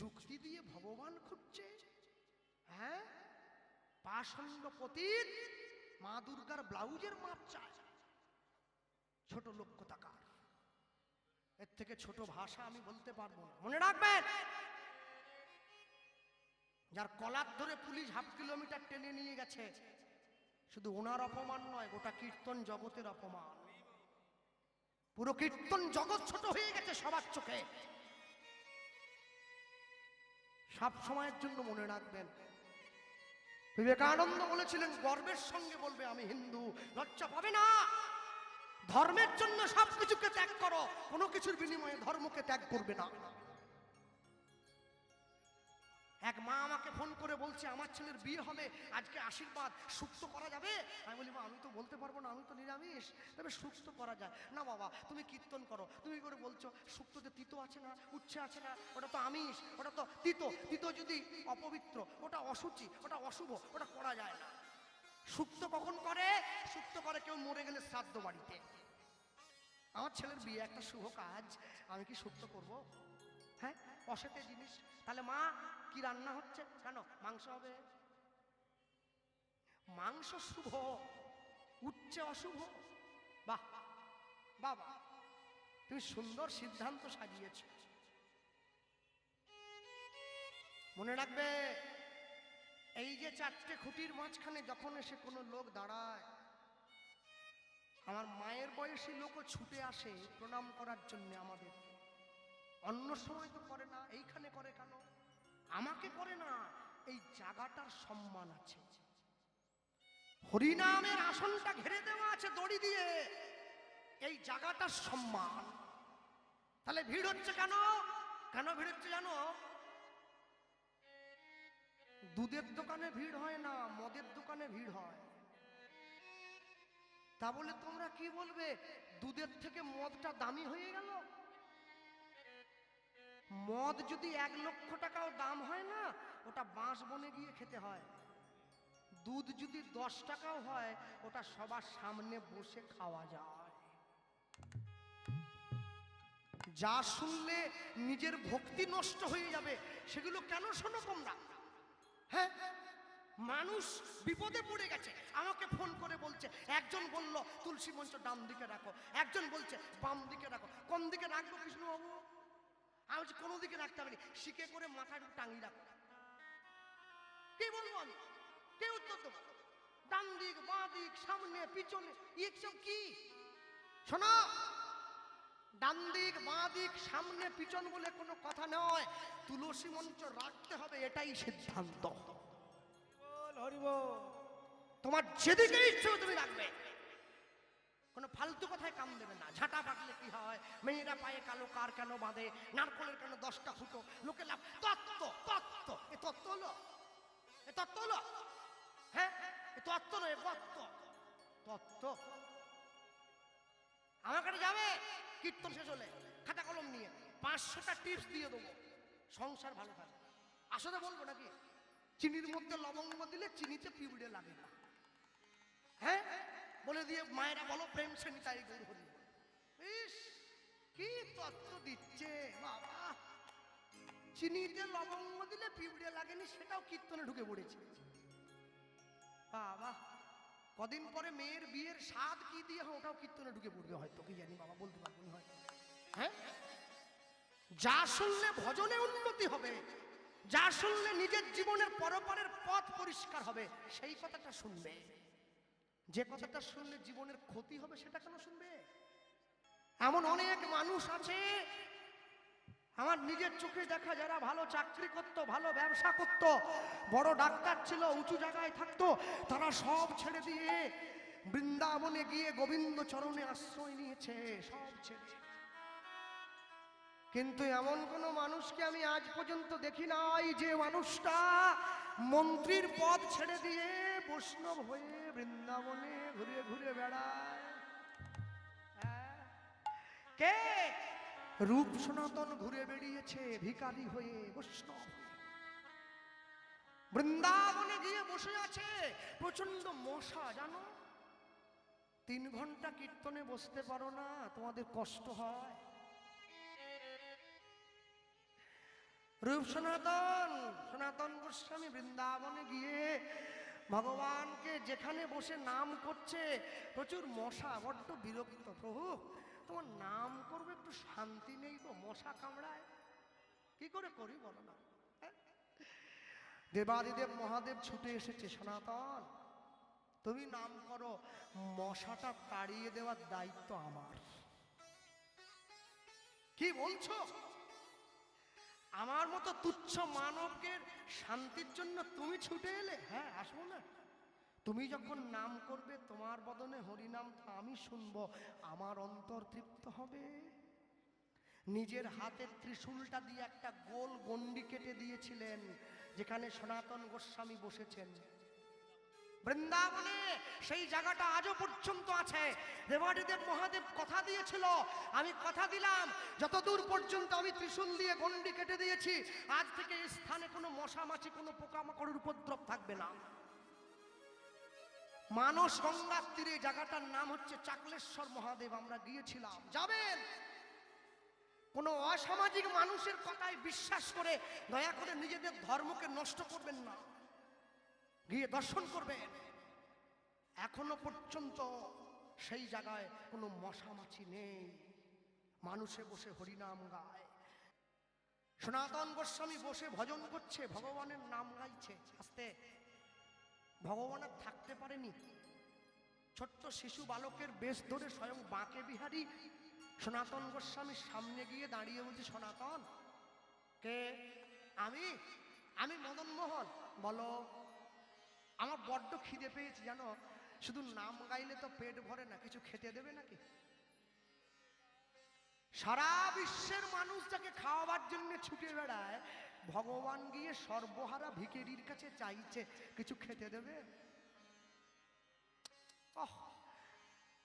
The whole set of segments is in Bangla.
যুক্তি দিয়ে ভগবান খুঁজছে। হ্যাঁ? পাষণ্ড পতীত মা দুর্গার ব্লাউজের মাপ চায়। ছোট লক্ষ্য তাকার এর থেকে ছোট ভাষা আমি বলতে পারব না। মনে রাখবেন? যার কলার ধরে পুলিশ হাফ কিলোমিটার টেনে নিয়ে গেছে। শুধু ওনার অপমান নয়, গোটা কীর্তন জগতের অপমান। পুরো কীর্তন জগৎ ছোট হয়ে গেছে সবার চোখে। সব সময়ের জন্য মনে রাখবেন। বিবেকানন্দ বলেছিলেন, গর্বের সঙ্গে বলবে, আমি হিন্দু, লজ্জা পাবে না। ধর্মের জন্য সব কিছুকে ত্যাগ করো। কোনো কিছুর বিনিময়ে ধর্মকে ত্যাগ করবে না। এক মা আমাকে ফোন করে বলছে, আমার ছেলের বিয়ে হবে, আজকে আশীর্বাদ, সুক্ত করা যাবে? আমি বলি, মা, আমি তো বলতে পারব না, আমি তো নিরামিষ, তবে সুক্ত করা যায়। না বাবা, তুমি কীর্তন করো, তুমি করে বলছো সুক্ততে তিতো আছে না, উচ্ছে আছে না, ওটা তো আমিষ, ওটা তো তিতো তিতো যদি অপবিত্র, ওটা অসুচি ওটা অশুভ, ওটা করা যায় না। সুক্ত কখন করে? সুক্ত করে কেউ মরে গেলে শ্রাদ্ধ বাড়িতে। আমার ছেলের বিয়ে একটা শুভ কাজ, আমি কি সুক্ত করব? হ্যাঁ? অসেতে জিনিস। তাহলে মা, কি রান্না হচ্ছে? কেন মাংস হবে। মাংস শুভ উচ্চে অশুভ। বাহ, বাবা, তুমি সুন্দর সিদ্ধান্ত সাজিয়েছ। মনে রাখবে, এই যে চারটে খুঁটির মাঝখানে যখন এসে কোনো লোক দাঁড়ায়, আমার মায়ের বয়সী লোকও ছুটে আসে প্রণাম করার জন্য আমাদের অন্য সময় তো করে না, এইখানে করে কেন? আমাকে করে না, এই জায়গাটার সম্মান আছে। হরিনামের আসনটা ঘিরে দেওয়া আছে দড়ি দিয়ে। এই জায়গাটার সম্মান। তাহলে ভিড় হচ্ছে কেন? কেন ভিড় হচ্ছে জানো? দুধের দোকানে ভিড় হয় না, মদের দোকানে ভিড় হয়। তা বলে তোমরা কি বলবে? দুধের থেকে মদটা দামি হয়ে গেল? মদ যদি এক লক্ষ টাকাও দাম হয় না, ওটা বাঁশ বনে গিয়ে খেতে হয়। দুধ যদি দশ টাকাও হয়, ওটা সবার সামনে বসে খাওয়া যায়। যা শুনলে নিজের ভক্তি নষ্ট হয়ে যাবে, সেগুলো কেন শোনো তোমরা? হ্যাঁ? মানুষ বিপদে পড়ে গেছে, আমাকে ফোন করে বলছে, একজন বলল, তুলসী মঞ্চ ডান দিকে রাখো, একজন বলছে, বাম দিকে রাখো, কোন দিকে রাখব কৃষ্ণবাবু? আমি বলছি কোনো দিকে রাখতে হবে শিখে করে মাথায় টাঙিয়ে রাখো। কে বলব আমি? কে উত্তর দেবো? ডান দিক বাঁ দিক সামনে পিছনে এইসব কি? শোনো ডান দিক বাঁ দিক সামনে পিছন বলে কোনো কথা নয়। তুলসী মঞ্চ রাখতে হবে এটাই সিদ্ধান্ত। তোমার যেদিকে ইচ্ছে তুমি রাখবে। ফালতু কথায় কাম দেবে না। ঝাঁটা পাকলে কি হয়? মেয়েরা পায়ে কালো কার কেন বাঁধে? নারকলের কেন দশটা ফুটো? লোকে লাভ তত্ত্ব তত্ত্ব। এ তত্ত্ব হলো? এ তত্ত্ব হলো? হ্যাঁ? এ তত্ত্ব নয় তত্ত্ব তত্ত্ব। আমার কাছে যাবে? কীর্তন শেষ হলে খাতা কলম নিয়ে পাঁচশোটা টিপস দিয়ে দেবো। সংসার ভালো থাকে। আসলে বলব নাকি? চিনির মধ্যে লবঙ্গ দিলে চিনিতে পিউড়ে লাগে না। হ্যাঁ? বলে দিয়ে, মায়েরা, বলো, প্রেম শ্রেণি তাই হরি। ইস, কি তত্ত্ব দিচ্ছে, বাবা। চিনিতে লবঙ্গ দিলে পিউড়ে লাগেনি, সেটাও কীর্তনে ঢুকে পড়েছে। বাবা, কদিন পরে মেয়ের বিয়ের স্বাদ কি দিয়ে হয়, ওটাও কীর্তনে ঢুকে পড়বে হয়তো, কি জানি, বাবা, বলতে পারব না হয়তো। হ্যাঁ? যা শুনলে ভজনে উন্নতি হবে, যা শুনলে নিজের জীবনের পরপরের পথ পরিষ্কার হবে, সেই কথাটা শুনবে। যে কথাটা শুনলে জীবনের ক্ষতি হবে, সেটা কেন শুনবে? এমন অনেক মানুষ আছে, আমার নিজের চোখে দেখা যারা ভালো চাকরি করত, ভালো ব্যবসা করত, বড় ডাক্তার ছিল, উঁচু জায়গায় থাকতো, তারা সব ছেড়ে দিয়ে বৃন্দাবনে গিয়ে গোবিন্দ চরণে আশ্রয় নিয়েছে, সব ছেড়ে। কিন্তু এমন কোন মানুষকে আমি আজ পর্যন্ত দেখি নাই যে মানুষটা মন্ত্রীর পদ ছেড়ে দিয়ে বৈষ্ণব হয়ে বৃন্দাবনে ঘুরে ঘুরে বেড়ায়? কে রূপ সনাতন ঘুরে বেরিয়েছে ভিকারি হয়ে বৈষ্ণব। বৃন্দাবনে গিয়ে বসে আছে প্রচণ্ড মশা, জানো তিন ঘণ্টা কীর্তনে বসতে পারো না, তোমাদের কষ্ট হয় রূপ সনাতন সনাতন গোস্বামী বৃন্দাবনে গিয়ে ভগবানকে যেখানে বসে নাম করছে, প্রচুর মশা, বড্ড বিরক্ত। প্রভু, তোমার নাম করবে, একটু শান্তি নেই তো, মশা কামড়ায়। কি করে করি বলো না? হ্যাঁ? দেবাদিদেব মহাদেব ছুটে এসেছে সনাতন। তুমি নাম করো, মশাটা তাড়িয়ে দেওয়ার দায়িত্ব আমার। কি বলছো? আমার মতো তুচ্ছ মানবের শান্তির জন্য তুমি ছুটে এলে? হ্যাঁ আসব না। তুমি যখন নাম করবে, তোমার বদনে হরিনাম তো আমি শুনব। আমার অন্তর তৃপ্ত হবে। নিজের হাতের ত্রিশূলটা দিয়ে একটা গোল গন্ডি কেটে দিয়েছিলেন, যেখানে সনাতন গোস্বামী বসেছেন। বৃন্দাবনে সেই জায়গাটা আজও পর্যন্ত আছে। দেবাদিদেব মহাদেব কথা দিয়েছিল, আমি কথা দিলাম। যতদূর পর্যন্ত আমি ত্রিশূল দিয়ে গন্ডি কেটে দিয়েছি, আজ থেকে এই স্থানে কোনো মশা মাছি কোনো পোকামাকড়ের উপদ্রব থাকবে না। মানস গঙ্গার তীরে জায়গাটার নাম হচ্ছে চাকলেশ্বর মহাদেব, আমরা গিয়েছিলাম। যাবেন? কোনো অসামাজিক মানুষের কথায় বিশ্বাস করে দয়া করে নিজেদের ধর্মকে নষ্ট করবেন না। গিয়ে দর্শন করবেন এখনও পর্যন্ত সেই জায়গায় কোনো মশামাছি নেই। মানুষে বসে হরিনাম গায়। সনাতন গোস্বামী বসে ভজন করছে, ভগবানের নাম গাইছে। আস্তে। ভগবান আর থাকতে পারেনি। ছোট্ট শিশু বালকের বেশ ধরে স্বয়ং বাঁকে বিহারী। সনাতন গোস্বামীর সামনে গিয়ে দাঁড়িয়ে বলছি, সনাতন, কে? আমি? আমি মদন মোহন বলো আমার বড্ড খিদে পেয়েছি, জানো? শুধু নাম গাইলে তো পেট ভরে না, কিছু খেতে দেবে নাকি? সারা বিশ্বের মানুষ যাকে খাওয়াবার জন্য ছুটে বেড়ায়, ভগবান গিয়ে সর্বহারা ভিকেরির কাছে চাইছে, কিছু খেতে দেবে?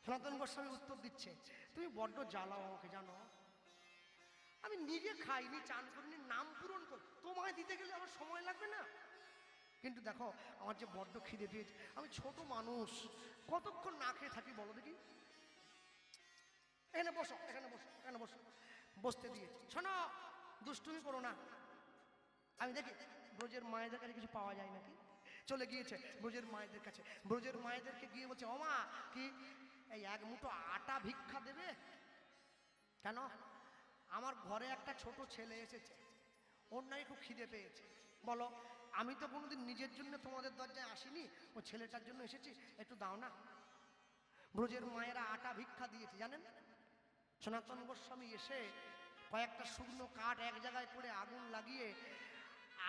সনাতন গোস্বামী উত্তর দিচ্ছে, তুমি বড্ড জ্বালাও আমাকে, জানো? আমি নিজে খাইনি, চান করিনি, নাম পূরণ করি তোমায় দিতে গেলে আমার সময় লাগবে না। কিন্তু দেখো, আমার যে বড্ড খিদে পেয়েছে। আমি ছোট মানুষ, কতক্ষণ না খেয়ে থাকি বলো দেখি? এখানে বসো এখানে বসো এখানে বসো। বসতে দিয়েছি শোনো, দুষ্টুমি করো না। আমি দেখি, ব্রজের মায়েদের কাছে কিছু পাওয়া যায় নাকি? চলে গিয়েছে ব্রজের মায়েদের কাছে। ব্রজের মায়েদেরকে গিয়ে বলছে, ওমা, কি এই এক মুঠো আটা ভিক্ষা দেবে? কেন? আমার ঘরে একটা ছোট ছেলে এসেছে। ওর খুব খিদে পেয়েছে। বলো আমি তো কোনোদিন নিজের জন্য তোমাদের দরজায় আসিনি। ও ছেলেটার জন্য এসেছি। একটু দাও না। ব্রজের মায়েরা আটা ভিক্ষা দিয়েছে, জানেন? সনাতন গোস্বামী এসে কয়েকটা শুকনো কাঠ এক জায়গায় করে আগুন লাগিয়ে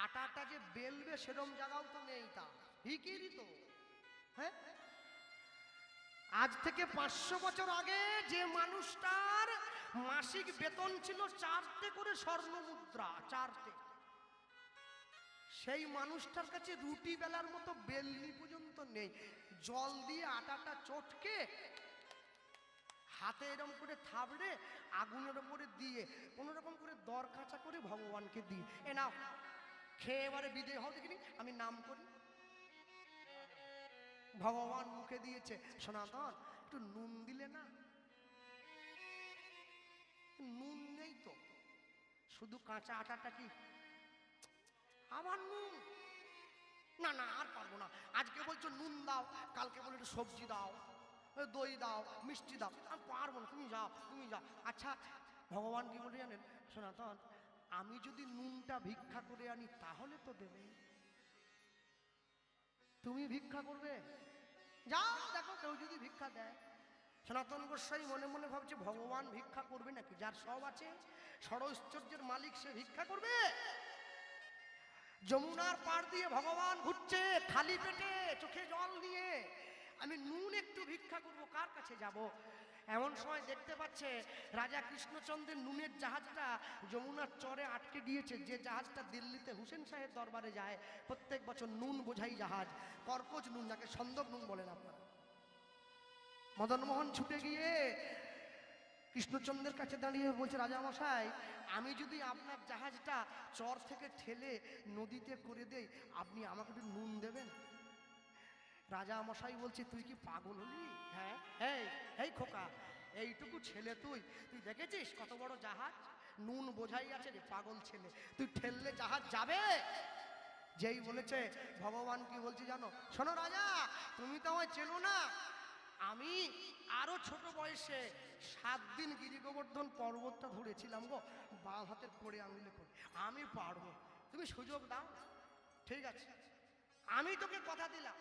আটাটা যে বেলবে সেরম জায়গাও তো নেই তা। ভিকিরি তো। হ্যাঁ? আজ থেকে পাঁচশো বছর আগে যে মানুষটার মাসিক বেতন ছিল চারটে করে স্বর্ণ মুদ্রা চারটে। সেই মানুষটার কাছে রুটি বেলার মতো বেলনি পর্যন্ত নেই। জল দিয়ে আটাটা চটকে হাতে এরম করে থাবড়ে আগুনের ওপরে দিয়ে, কোনো রকম করে দর কাঁচা করে ভগবানকে দিই এ নাও, খেয়ে এবারে বিদে হও দেখিনি, আমি নাম করি। ভগবান মুখে দিয়েছে, সনাতন, একটু নুন দিলে না? নুন নেই তো, শুধু কাঁচা আটাটা কি আমার নুন। না না, আর পারব না। আজকে বলছো নুন দাও, কালকে বলে সবজি দাও, দই দাও, মিষ্টি দাও। আমি পারব না, তুমি যাও তুমি যাও। আচ্ছা ভগবান কি বলে জানেন সনাতন আমি যদি নুনটা ভিক্ষা করে আনি, তাহলে তো দেবে। তুমি ভিক্ষা করবে? যাও, দেখো, কেউ যদি ভিক্ষা দেয়। সনাতন গোস্বাই মনে মনে ভাবছে, ভগবান ভিক্ষা করবে নাকি? যার সব আছে, ষড়ৈশ্বর্যের মালিক, সে ভিক্ষা করবে? যমুনার পাড় দিয়ে ভগবান ঘুরছে খালি পেটে, চোখে জল নিয়ে আমি নুন একটু ভিক্ষা করব, কার কাছে যাব? এমন সময় দেখতে পাচ্ছে রাজা কৃষ্ণচন্দ্রের নুনের জাহাজটা যমুনার চরে আটকে গিয়েছে যে জাহাজটা দিল্লিতে হুসেন সাহেব দরবারে যায়, প্রত্যেক বছর নুন বোঝাই জাহাজ কর্কজ নুন, যাকে সন্দক নুন বলেন আপনারা। মদনমোহন ছুটে গিয়ে কৃষ্ণচন্দ্রের কাছে দাঁড়িয়ে বলছে রাজামশাই আমি যদি আপনার জাহাজটা চর থেকে ঠেলে নদীতে করে দেই, আপনি আমাকে একটু নুন দেবেন? রাজা মশাই বলছে, তুই কি পাগল হলি? হ্যাঁ এই এই খোকা, এইটুকু ছেলে তুই তুই দেখেছিস কত বড় জাহাজ? নুন বোঝাই আছে রে, পাগল ছেলে, তুই ঠেললে জাহাজ যাবে? যেই বলেছে, ভগবান কি বলছে জানো? শোনো রাজা, তুমি তো আমায় চেনো না আমি আরও ছোট বয়সে সাত দিন গিরি গোবর্ধন পর্বতটা ধরেছিলাম গো। বাম হাতের পড়ে আঙুলে করে আমি পারব। তুমি সুযোগ দাও। ঠিক আছে। আমি তোকে কথা দিলাম।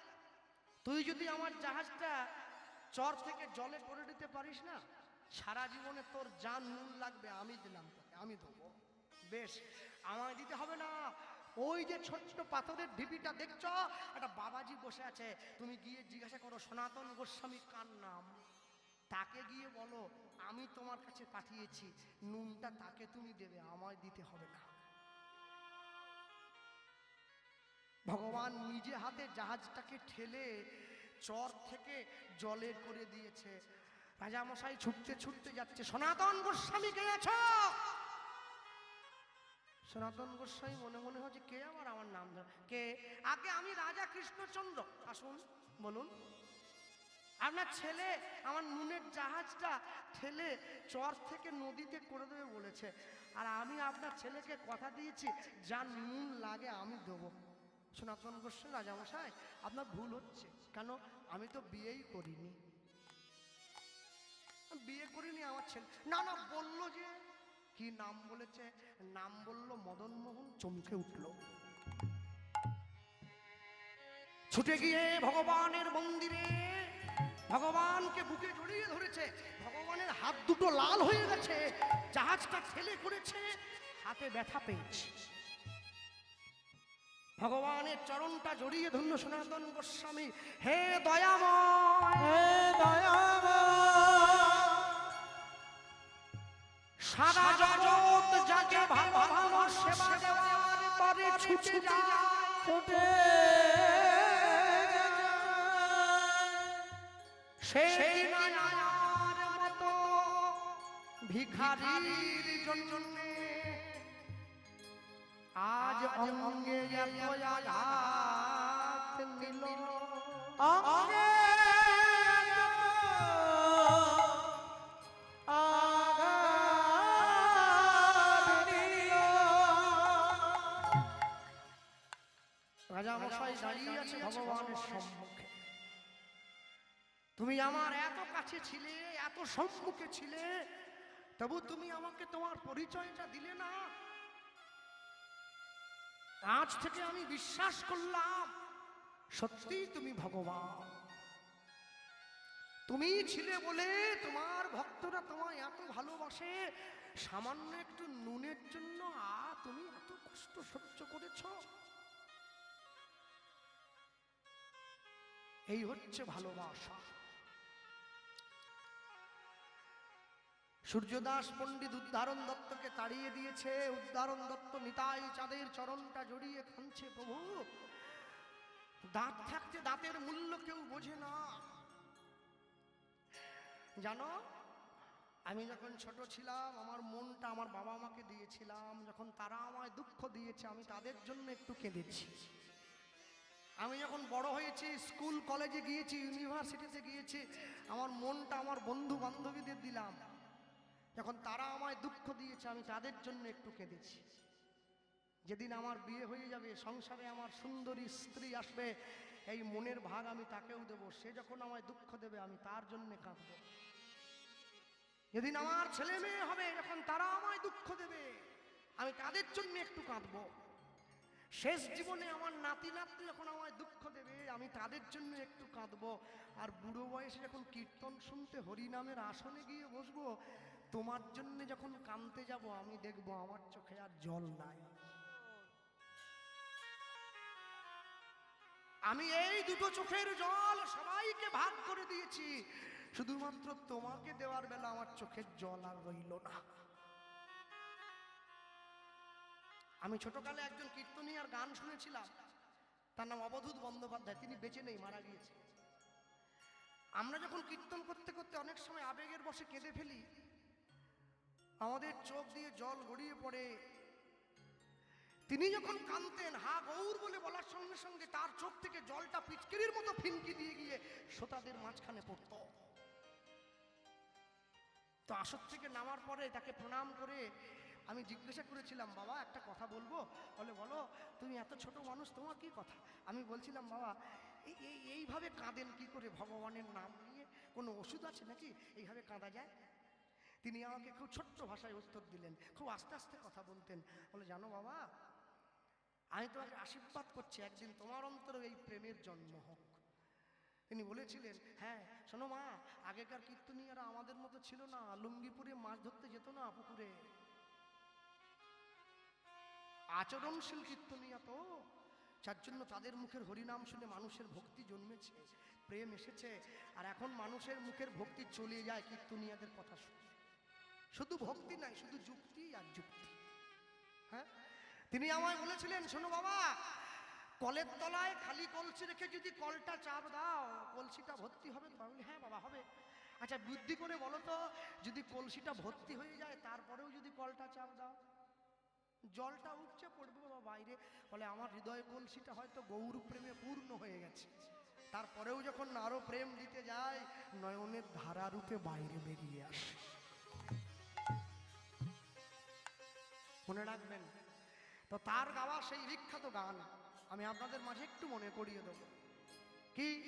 তুই যদি আমার জাহাজটা চর থেকে জলে করে দিতে পারিস না, সারা জীবনে তোর জান নুন লাগবে আমি দিলাম তোকে, আমি দেবো। বেশ, আমায় দিতে হবে না। ওই যে ছোট্ট পাথরের ঢিপিটা দেখছ? একটা বাবাজি বসে আছে। তুমি গিয়ে জিজ্ঞাসা করো, সনাতন গোস্বামী কার নাম? তাকে গিয়ে বলো, আমি তোমার কাছে পাঠিয়েছি। নুনটা তাকে তুমি দেবে, আমায় দিতে হবে না। ভগবান নিজে হাতে জাহাজটাকে ঠেলে চর থেকে জলে করে দিয়েছে। রাজামশাই ছুটতে ছুটতে যাচ্ছে, সনাতন গোস্বামী আছো সনাতন গোস্বামী মনে মনে হচ্ছে কে আমার আমার নাম কে? আগে আমি রাজা কৃষ্ণচন্দ্র। আসুন, বলুন। আপনার ছেলে আমার নুনের জাহাজটা ঠেলে চর থেকে নদীতে করে দেবে বলেছে। আর আমি আপনার ছেলেকে কথা দিয়েছি যা নুন লাগে আমি দেবো। সনাতন গোস্বামী রাজামশাই, আপনার ভুল হচ্ছে। কেন? আমি তো বিয়েই করিনি। বিয়ে করিনি আমার ছেলে। না না, বলল যে কি নাম বলেছে? নাম বলল মদন মোহন চমকে উঠল। ছুটে গিয়ে ভগবানের মন্দিরে, ভগবানকে বুকে জড়িয়ে ধরেছে। ভগবানের হাত দুটো লাল হয়ে গেছে, জাহাজটা ঠেলে করেছে, হাতে ব্যথা পেয়েছে। ভগবানের চরণটা জড়িয়ে ধন্য সনাতন গোস্বামী। হে দয়াময়! হে দয়াময়! সারা জগৎ যাকে ভালো ভালো সেবা দেওয়ার পরে ছুটে যায় ছুটে সেই নায়ার মতো ভিখারির জন্য আজ অঙ্গে এত আঘাত নিল। অঙ্গে মশাই দাঁড়িয়ে আছে ভগবানের সম্মুখে। তুমি আমার এত কাছে ছিলে, এত সম্মুখে ছিলে, তবু তুমি আমাকে তোমার পরিচয়টা দিলে না। আজ থেকে আমি বিশ্বাস করলাম, সত্যি তুমি ভগবান। তুমি ছিলে বলে তোমার ভক্তরা তোমায় এত ভালোবাসে, সামান্য একটু নুনের জন্য, আ, তুমি এত কষ্ট সহ্য করেছ। এই হচ্ছে ভালোবাসা। সূর্যদাস পণ্ডিত উদ্ধারণ দত্তকে তাড়িয়ে দিয়েছে। উদ্ধারণ দত্ত নিতাই চাঁদের চরণটা জড়িয়ে খানছে প্রভু। দাঁত থাকতে দাঁতের মূল্য কেউ বোঝে না। জানো, আমি যখন ছোট ছিলাম, আমার মনটা আমার বাবা মাকে দিয়েছিলাম। যখন তারা আমায় দুঃখ দিয়েছে, আমি তাদের জন্য একটু কেঁদেছি। আমি যখন বড় হয়েছি, স্কুল, কলেজে গিয়েছি, ইউনিভার্সিটিতে গিয়েছি, আমার মনটা আমার বন্ধু বান্ধবীদের দিলাম। যখন তারা আমায় দুঃখ দিয়েছে, আমি তাদের জন্য একটু কেঁদেছি। যেদিন আমার বিয়ে হয়ে যাবে, সংসারে আমার সুন্দরী স্ত্রী আসবে, এই মনের ভাগ আমি তাকেও দেব। সে যখন আমায় দুঃখ দেবে, আমি তার জন্য কাঁদব। যেদিন আমার ছেলে মেয়ে হবে, যখন তারা আমায় দুঃখ দেবে, আমি তাদের জন্য একটু কাঁদবো। শেষ জীবনে আমার নাতি নাতনি যখন আমায় দুঃখ দেবে, আমি তাদের জন্য একটু কাঁদবো। আর বুড়ো বয়সে যখন কীর্তন শুনতে হরিনামের আসনে গিয়ে বসবো, তোমার জন্য যখন কাঁদতে যাব, আমি দেখব আমার চোখে আর জল নাই। আমি এই দুটো চোখের জল সবাইকে ভাগ করে দিয়েছি, শুধুমাত্র তোমাকে দেওয়ার বেলা আমার চোখের জল আর রইল না। আমি ছোটকালে একজন কীর্তনী আর গান শুনেছিলাম। তার নাম অবধূত বন্দ্যোপাধ্যায়। তিনি বেঁচে নেই, মারা গিয়েছে। আমরা যখন কীর্তন করতে করতে অনেক সময় আবেগের বসে কেঁদে ফেলি, আমাদের চোখ দিয়ে জল গড়িয়ে পড়ে। তিনি যখন কাঁদতেন, হা গৌর বলে বলার সঙ্গে সঙ্গে তার চোখ থেকে জলটা পিচকিরির মতো ফিনকি দিয়ে গিয়ে শ্রোতাদের মাঝখানে পড়ত। তো আসর থেকে নামার পরে তাকে প্রণাম করে আমি জিজ্ঞাসা করেছিলাম, বাবা, একটা কথা বলব? বলে, বলো, তুমি এত ছোট মানুষ, তোমার কি কথা? আমি বলছিলাম, বাবা, এই এই, এইভাবে কাঁদেন কি করে ভগবানের নাম নিয়ে? কোনো ওষুধ আছে নাকি? এইভাবে কাঁদা যায়? তিনি আমাকে খুব ছোট্ট ভাষায় উত্তর দিলেন, খুব আস্তে আস্তে কথা বলতেন। বলে, জানো বাবা, আমি তোমাকে আশীর্বাদ করছি, একদিন তোমার অন্তরে এই প্রেমের জন্ম হোক। তিনি বলেছিলেন হ্যাঁ শোনো মা, আগেকার কীর্তনীয়রা আমাদের মতো ছিল না, লুঙ্গিপুরে মাছ ধরতে যেত না পুকুরে। আচরণশীল কীর্তনীয়া তো। যার জন্য তাদের মুখের হরিনাম শুনে মানুষের ভক্তি জন্মেছে, প্রেম এসেছে, আর এখন মানুষের মুখের ভক্তি চলে যায় কীর্তনিয়াদের কথা শুনে। শুধু ভক্তি নাই, শুধু যুক্তি আর যুক্তি। হ্যাঁ? তিনি আমায় বলেছিলেন, শোনো বাবা, কলের তলায় খালি কলসি রেখে যদি কলটা চাপ দাও, কলসিটা ভর্তি হবে তো? হ্যাঁ বাবা, হবে। আচ্ছা বুদ্ধি করে বলো তো, যদি কলসিটা ভর্তি হয়ে যায়, তারপরেও যদি কলটা চাপ দাও। জলটা উপচে পড়বে বাবা বাইরে। বলে আমার হৃদয় কলসিটা হয়তো গৌর প্রেমে পূর্ণ হয়ে গেছে। তারপরেও যখন আরও প্রেম দিতে যায়, নয়নের ধারা রূপে বাইরে বেরিয়ে আসে। মনে রাখবেন, তো তার গাওয়া সেই বিখ্যাত গান, আমি আপনাদের মাঝে একটু মনে করিয়ে দেব। কি?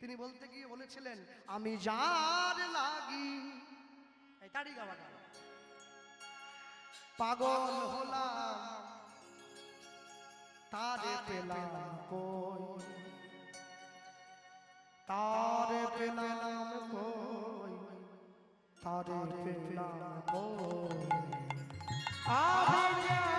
তিনি বলতে গিয়ে বলেছিলেন, আমি যার লাগি তারই গাওয়া গান পাগল হলাম। তারে পেলাম কই? তারে পেলাম কই? তারে পেলাম কই? আমি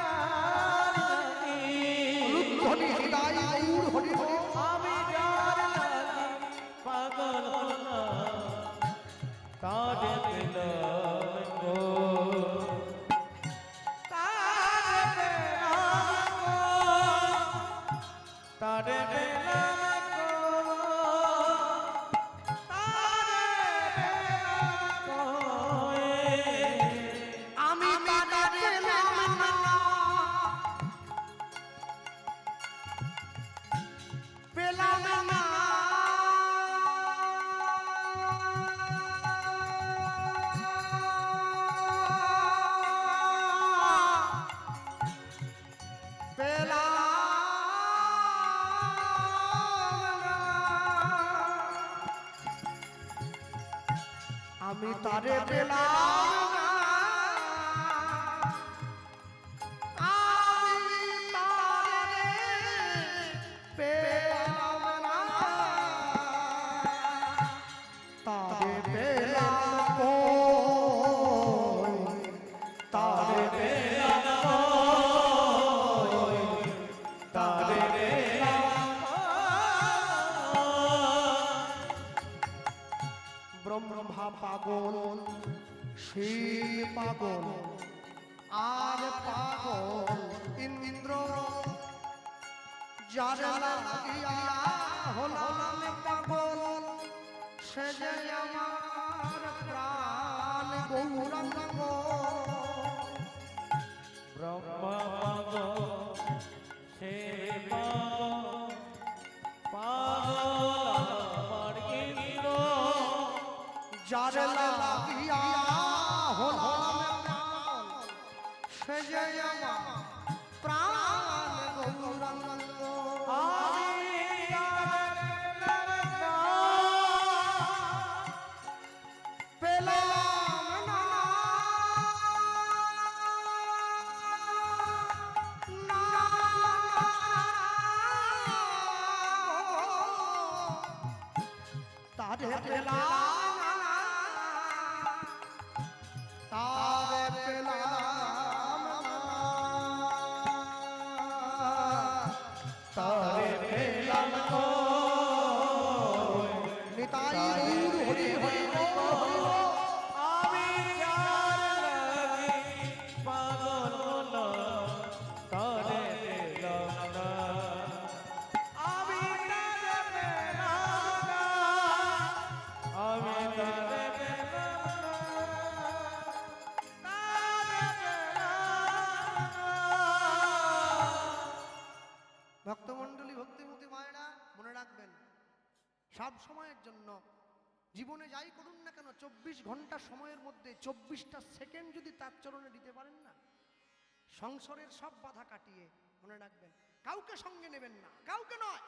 আমি তারে পেলাম। আর পাগল ইন্দ্র। যার লাগিয়া হলাম পাগল সে যে আমার প্রাণ গৌরাঙ্গ। ব্রহ্মা শিব পাগল ইন্দ্র। লাগিয়া সে যে আমার প্রাণ চব্বিশ ঘণ্টা সময়ের মধ্যে চব্বিশটা সেকেন্ড যদি তার চরণে দিতে পারেন না, সংসারের সব বাধা কাটিয়ে, মনে রাখবেন, কাউকে সঙ্গে নেবেন না, কাউকে নয়।